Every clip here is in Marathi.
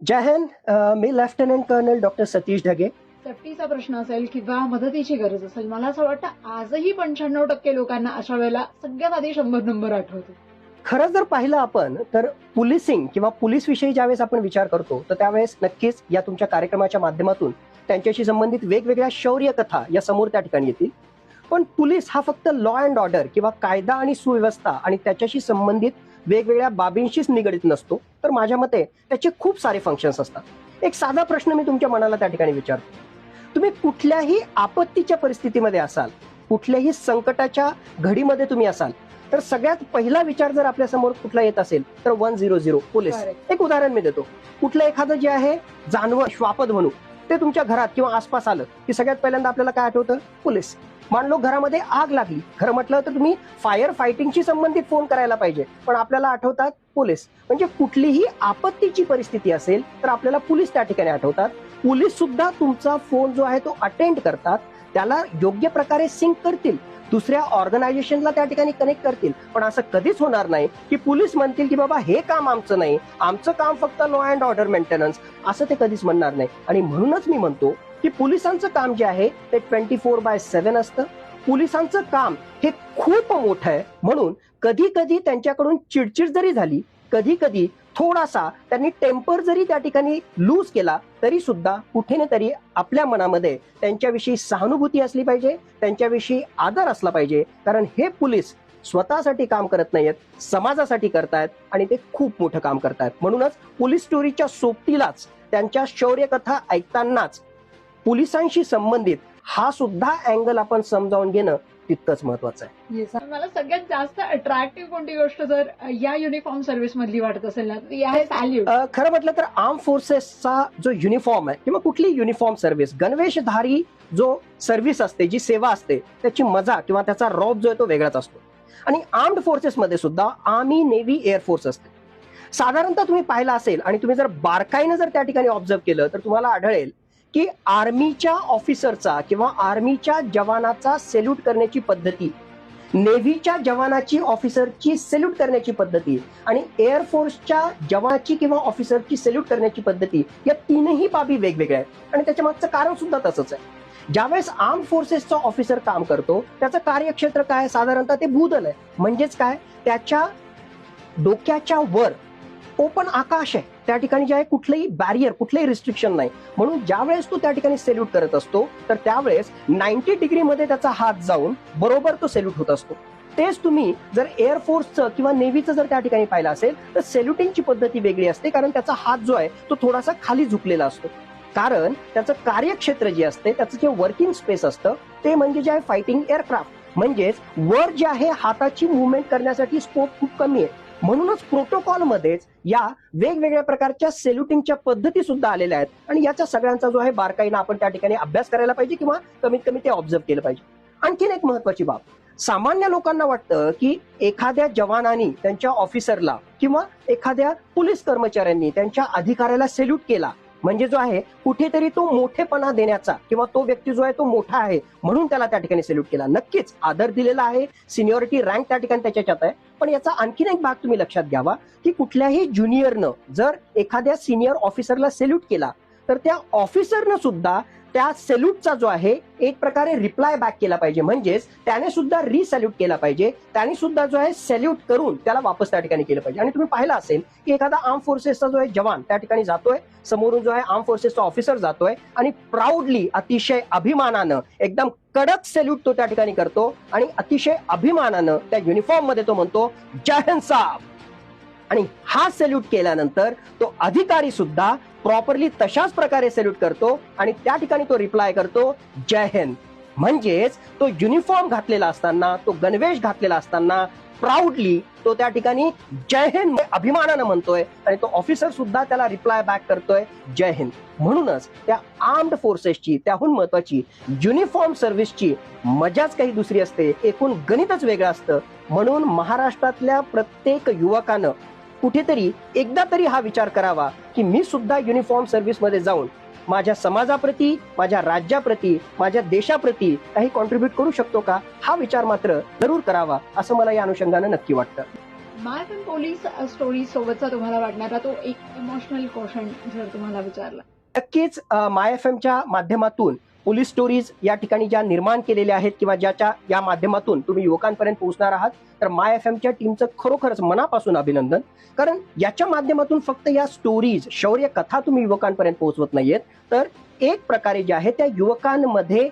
जय हिंद अ, मी lieutenant colonel doctor Satish Dhage. सेफ्टीचा प्रश्न असेल किंवा मदतीची गरज असेल मला असं वाटतं आजही पंच्याण्णव टक्के लोकांना अशा वेळेला सगळ्यात आधी शंभर नंबर आठवतो. खरं जर पाहिलं आपण तर पोलिसिंग किंवा पोलीस विषयी ज्यावेळेस आपण विचार करतो तर त्यावेळेस नक्कीच या तुमच्या कार्यक्रमाच्या माध्यमातून त्यांच्याशी संबंधित वेगवेगळ्या शौर्य कथा या समोर त्या ठिकाणी येतील. पण पोलीस हा फक्त लॉ अँड ऑर्डर किंवा कायदा आणि सुव्यवस्था आणि त्याच्याशी संबंधित वेगवेगळ्या बाबींशीच निगडीत नसतो तर माझ्या मते त्याचे खूप सारे फंक्शन्स असतात. एक साधा प्रश्न मी तुमच्या मनाला त्या ठिकाणी विचारतो. तुम्ही कुठल्याही आपत्तीच्या परिस्थितीमध्ये असाल कुठल्याही संकटाच्या घडीमध्ये तुम्ही असाल तर सगळ्यात पहिला विचार जर आपल्यासमोर कुठला येत असेल तर वन झिरो झिरो पोलीस. एक उदाहरण मी देतो. कुठलं एखादं जे आहे जानवर श्वापद म्हणू. ते तुमच्या घरात किंवा आसपास आलं की सगळ्यात पहिल्यांदा आपल्याला काय आठवतं? पोलीस. मानलो घरामध्ये आग लागली. खरं म्हटलं तर तुम्ही फायर फायटिंगशी संबंधित फोन करायला पाहिजे. पण आपल्याला आठवतात पोलीस. म्हणजे कुठलीही आपत्तीची परिस्थिती असेल तर आपल्याला पोलीस त्या ठिकाणी आठवतात. पोलीस सुद्धा तुमचा फोन जो आहे तो अटेंड करतात. त्याला योग्य प्रकारे सिंक करतील. दुसऱ्या ऑर्गनायझेशनला त्या ठिकाणी कनेक्ट करतील. पण असं कधीच होणार नाही की पोलीस म्हणतील की बाबा हे काम आमचं नाही. आमचं काम फक्त लॉ अँड ऑर्डर मेंटेनन्स असं ते कधीच म्हणणार नाही. आणि म्हणूनच मी म्हणतो की पोलिसांचं काम जे आहे ते ट्वेंटी फोर बाय सेव्हन असतं. पोलिसांचं काम हे खूप मोठं आहे. म्हणून कधी कधी त्यांच्याकडून चिडचिड जरी झाली कधी कधी थोडासा त्यांनी टेम्पर जरी त्या ठिकाणी लूज केला तरी सुद्धा कुठे ना तरी आपल्या मनामध्ये त्यांच्याविषयी सहानुभूती असली पाहिजे त्यांच्याविषयी आदर असला पाहिजे. कारण हे पोलीस स्वतःसाठी काम करत नाहीयेत समाजासाठी करतायत आणि ते खूप मोठं काम करतायत. म्हणूनच पोलीस स्टोरीच्या सोबतीलाच त्यांच्या शौर्यकथा ऐकतानाच पोलिसांशी संबंधित हा सुद्धा अँगल आपण समजावून घेणं तितकंच महत्वाचं आहे. मला सगळ्यात जास्त अट्रॅक्टिव्ह कोणती गोष्ट जर या युनिफॉर्म सर्व्हिस मधली वाटत असेल ना तर सॅल्यूट अ, खरं म्हटलं तर आर्म फोर्सेसचा जो युनिफॉर्म आहे किंवा कुठली युनिफॉर्म सर्व्हिस गणवेशधारी जो सर्व्हिस असते जी सेवा असते त्याची मजा किंवा त्याचा रॉब जो आहे तो वेगळाच असतो. आणि आर्म्ड फोर्सेसमध्ये सुद्धा आर्मी नेव्ही एअरफोर्स असते. साधारणतः तुम्ही पाहिलं असेल आणि तुम्ही जर बारकाईनं जर त्या ठिकाणी ऑब्झर्व केलं तर तुम्हाला आढळेल की आर्मीच्या ऑफिसरचा किंवा आर्मीच्या जवानाचा सेल्यूट करण्याची पद्धती नेव्हीच्या जवानाची ऑफिसरची सेल्यूट करण्याची पद्धती आणि एअरफोर्सच्या जवानाची किंवा ऑफिसरची सेल्यूट करण्याची पद्धती या तीनही बाबी वेगवेगळ्या आहेत. आणि त्याच्या मागचं कारण सुद्धा तसंच आहे. ज्यावेळेस आर्म फोर्सेसचा ऑफिसर काम करतो त्याचं कार्यक्षेत्र काय साधारणतः ते भूदल आहे. म्हणजेच काय? त्याच्या डोक्याच्या वर ओपन आकाश आहे. त्या ठिकाणी जे आहे कुठलंही बॅरियर कुठलंही रिस्ट्रिक्शन नाही. म्हणून ज्यावेळेस तो त्या ठिकाणी सेल्यूट करत असतो तर त्यावेळेस नाईन्टी डिग्री मध्ये त्याचा हात जाऊन बरोबर तो सेल्यूट होत असतो. तेच तुम्ही जर एअरफोर्सचं किंवा नेव्हीचं जर त्या ठिकाणी पाहिलं असेल तर सेल्युटिंगची पद्धती वेगळी असते कारण त्याचा हात जो आहे तो थोडासा खाली झुकलेला असतो. कारण त्याचं कार्यक्षेत्र जे असते त्याचं जे वर्किंग स्पेस असतं ते म्हणजे जे आहे फायटिंग एअरक्राफ्ट म्हणजेच वर जे आहे हाताची मुवमेंट करण्यासाठी स्कोप खूप कमी आहे. म्हणूनच प्रोटोकॉल मध्येच या वेगवेगळ्या प्रकारच्या सेल्युटिंगच्या पद्धती सुद्धा आलेल्या आहेत. आणि याचा सगळ्यांचा जो आहे बारकाईनं आपण त्या ठिकाणी अभ्यास करायला पाहिजे किंवा कमीत कमी ते ऑब्झर्व केलं पाहिजे. आणखीन एक महत्वाची बाब. सामान्य लोकांना वाटतं की एखाद्या जवानांनी त्यांच्या ऑफिसरला किंवा एखाद्या पोलीस कर्मचाऱ्यांनी त्यांच्या अधिकाऱ्याला सेल्यूट केला म्हणजे जो आहे कुठेतरी तो मोठेपणा देण्याचा किंवा तो व्यक्ती जो आहे तो मोठा आहे म्हणून त्याला त्या ठिकाणी सेल्यूट केला. नक्कीच आदर दिलेला आहे सिनियॉरिटी रँक त्या ठिकाणी त्याच्यात आहे. पण याचा आणखीन एक भाग तुम्ही लक्षात घ्यावा की कुठल्याही ज्युनियरनं जर एखाद्या सिनियर ऑफिसरला सेल्यूट केला तर त्या ऑफिसरनं सुद्धा त्या सेल्यूटचा जो आहे एक प्रकारे रिप्लाय बॅक केला पाहिजे. म्हणजेच त्याने सुद्धा रिसॅल्यूट केला पाहिजे. त्याने सुद्धा जो आहे सॅल्यूट करून त्याला वापस त्या ठिकाणी केलं पाहिजे. आणि तुम्ही पाहिलं असेल की एखादा आर्म फोर्सेसचा जो आहे जवान त्या ठिकाणी जातोय. समोरून जो आहे आर्म फोर्सेसचा ऑफिसर जातोय. आणि प्राऊडली अतिशय अभिमानानं एकदम कडक सेल्यूट तो त्या ठिकाणी करतो. आणि अतिशय अभिमानानं त्या युनिफॉर्ममध्ये तो म्हणतो जय हिंद साहेब. आणि हा सेल्यूट केल्यानंतर तो अधिकारी सुद्धा प्रॉपरली तशाच प्रकारे सेल्यूट करतो आणि त्या ठिकाणी तो रिप्लाय करतो जय हिंद. म्हणजेच तो युनिफॉर्म घातलेला असताना तो गणवेश घातलेला असताना प्राऊडली तो त्या ठिकाणी जय हिंद अभिमानानं म्हणतोय आणि तो ऑफिसर सुद्धा त्याला रिप्लाय बॅक करतोय जय हिंद. म्हणूनच त्या आर्म्ड फोर्सेसची त्याहून महत्वाची युनिफॉर्म सर्व्हिसची मजाच काही दुसरी असते एकूण गणितच वेगळं असतं. म्हणून महाराष्ट्रातल्या प्रत्येक युवकानं कुठेतरी एकदा तरी हा विचार करावा की मी सुद्धा युनिफॉर्म सर्व्हिसमध्ये जाऊन माझ्या समाजाप्रती माझ्या राज्याप्रती माझ्या देशाप्रती काही कॉन्ट्रीब्युट करू शकतो का? हा विचार मात्र जरूर करावा असं मला या अनुषंगानं नक्की वाटतं. माय पण पोलीस स्टोरी सोबतचा तुम्हाला वाटणारा तो एक इमोशनल क्वेश्चन जर तुम्हाला विचारला. नक्कीच माय एफ एमच्या माध्यमातून पोलीस स्टोरीज या ठिकाणी ज्या निर्माण केलेल्या आहेत किंवा ज्याच्या या माध्यमातून तुम्ही युवकांपर्यंत पोहोचणार आहात तर माय एफ एमच्या टीमचं खरोखरच मनापासून अभिनंदन. कारण याच्या माध्यमातून फक्त या स्टोरीज शौर्य कथा तुम्ही युवकांपर्यंत पोहोचवत नाहीयेत. तर एक प्रकारे जे आहे त्या युवकांमध्ये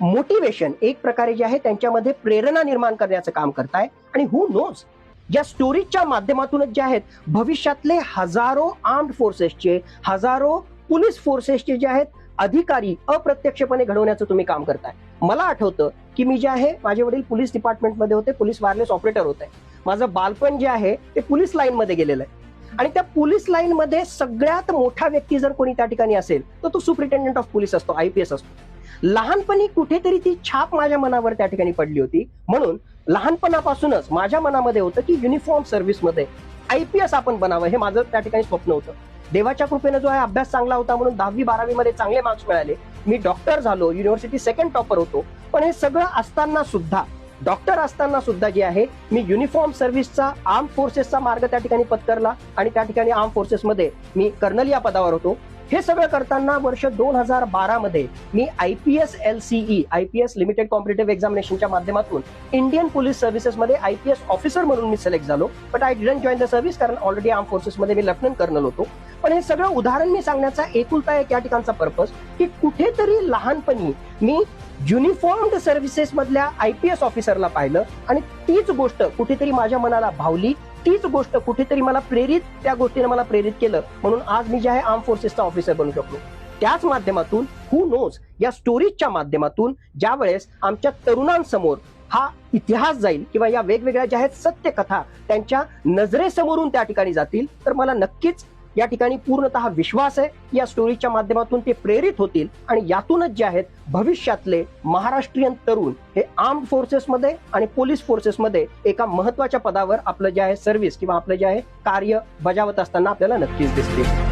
मोटिवेशन एक प्रकारे जे आहे त्यांच्यामध्ये प्रेरणा निर्माण करण्याचं काम करताय. आणि हु नोज या स्टोरीजच्या माध्यमातूनच जे आहेत भविष्यातले हजारो आर्म्ड फोर्सेसचे हजारो पोलीस फोर्सेसचे जे आहेत अधिकारी अप्रत्यक्षपणे घडवण्याचं तुम्ही काम करताय. मला आठवतं की मी जे आहे माझे वडील पोलीस डिपार्टमेंटमध्ये होते पोलीस वायरलेस ऑपरेटर होते. माझं बालपण जे आहे ते पोलीस लाईनमध्ये गेलेलं आहे. आणि त्या पोलीस लाईनमध्ये सगळ्यात मोठा व्यक्ती जर कोणी त्या ठिकाणी असेल तर तो सुप्रिटेंडंट ऑफ पोलीस असतो आयपीएस असतो. लहानपणी कुठेतरी ती छाप माझ्या मनावर त्या ठिकाणी पडली होती. म्हणून लहानपणापासूनच माझ्या मनामध्ये होतं की युनिफॉर्म सर्व्हिसमध्ये मध्ये आयपीएस आपण बनावं हे माझं त्या ठिकाणी स्वप्न होतं. देवाच्या कृपेनं जो आहे अभ्यास चांगला होता म्हणून दहावी बारावी मध्ये चांगले मार्क्स मिळाले. मी डॉक्टर झालो युनिव्हर्सिटी सेकंड टॉपर होतो. पण हे सगळं असताना सुद्धा डॉक्टर असताना सुद्धा जे आहे मी युनिफॉर्म सर्व्हिसचा आर्म फोर्सेसचा मार्ग त्या ठिकाणी पत्करला आणि त्या ठिकाणी आर्म फोर्सेसमध्ये मी कर्नल या पदावर होतो. हे सगळं करताना वर्ष दोन हजार बारा मध्ये मी I P S L CE I P S limited competitive एक्झामिनेशनच्या माध्यमातून इंडियन पोलीस सर्व्हिसेसमध्ये आय पी एस ऑफिसर म्हणून मी सिलेक्ट झालो. But I didn't join the service कारण ऑलरेडी आर्म फोर्सेसमध्ये मी लेफ्टनंट कर्नल होतो. पण हे सगळं उदाहरण मी सांगण्याचा एकुलता एक या ठिकाणचा पर्पज की कुठेतरी लहानपणी मी युनिफॉर्म्ड सर्व्हिसेस मधल्या आय पी एस ऑफिसरला पाहिलं आणि तीच गोष्ट कुठेतरी माझ्या मनाला भावली तीच गोष्ट कुठेतरी मला प्रेरित त्या गोष्टीने मला प्रेरित केलं. म्हणून आज मी जे आहे आर्म फोर्सेसचा ऑफिसर बनू शकलो. त्याच माध्यमातून हु नोज या स्टोरीजच्या माध्यमातून ज्या वेळेस आमच्या तरुणांसमोर हा इतिहास जाईल किंवा या वेगवेगळ्या ज्या आहेत सत्य कथा त्यांच्या नजरेसमोरून त्या ठिकाणी जातील तर मला नक्कीच या ठिकाणी पूर्णतः विश्वास आहे. या स्टोरीच्या माध्यमातून ते प्रेरित होतील आणि यातूनच जे आहेत भविष्यातले महाराष्ट्रीयन तरुण हे आर्म फोर्सेसमध्ये आणि पोलीस फोर्सेसमध्ये एका महत्त्वाच्या पदावर आपलं जे आहे सर्व्हिस किंवा आपलं जे आहे कार्य बजावत असताना आपल्याला नक्कीच दिसतील.